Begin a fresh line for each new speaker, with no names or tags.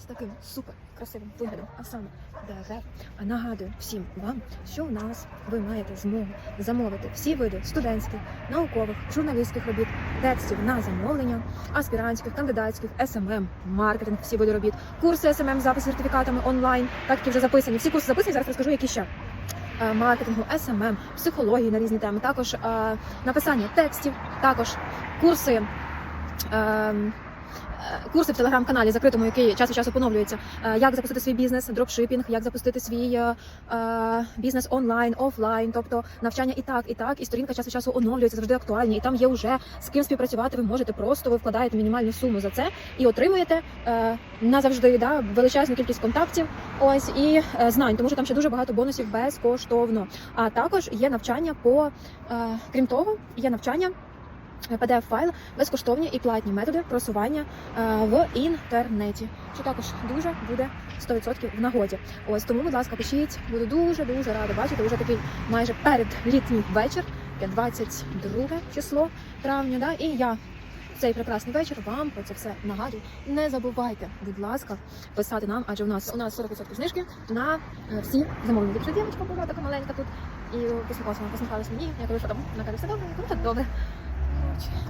з таким супер красивим виглядом, а саме ДР, нагадую всім вам, що у нас ви маєте змогу замовити всі види студентських, наукових, журналістських робіт, текстів на замовлення, аспірантських, кандидатських, СММ, маркетинг, всі види робіт, курси СММ, запис сертифікатами онлайн, так які вже записані. Всі курси записані. Зараз розкажу, які ще. Е, Маркетингу, СММ, психології на різні теми, також е, написання текстів, також курси. ем, е, Курси в телеграм-каналі закритому, який час від часу поновлюється. Е, Як запустити свій бізнес, дропшипінг, як запустити свій е, е, бізнес онлайн, офлайн, тобто навчання і так, і так, і сторінка час від часу оновлюється, завжди актуальні. І там є вже з ким співпрацювати. Ви можете просто ви вкладаєте мінімальну суму за це і отримуєте е, назавжди да, величезну кількість контактів. Ось і е, знань, тому що там ще дуже багато бонусів безкоштовно. А також є навчання по е, крім того, є навчання. Pdf файл безкоштовні і платні методи просування е, в інтернеті, що також дуже буде 100% в нагоді. Ось тому, будь ласка, пишіть, буду дуже дуже рада бачити. Вже такий майже передлітній вечір, таке 22 число травня. Да? І я цей прекрасний вечір вам про це все нагадую. Не забувайте, будь ласка, писати нам, адже у нас у нас 40% знижки на е, всі замовлення. Якщо дівчинка була така маленька тут і посміхалася, посміхалася мені. Я кажу, що там каже, все добре, я кажу, так добре. 예.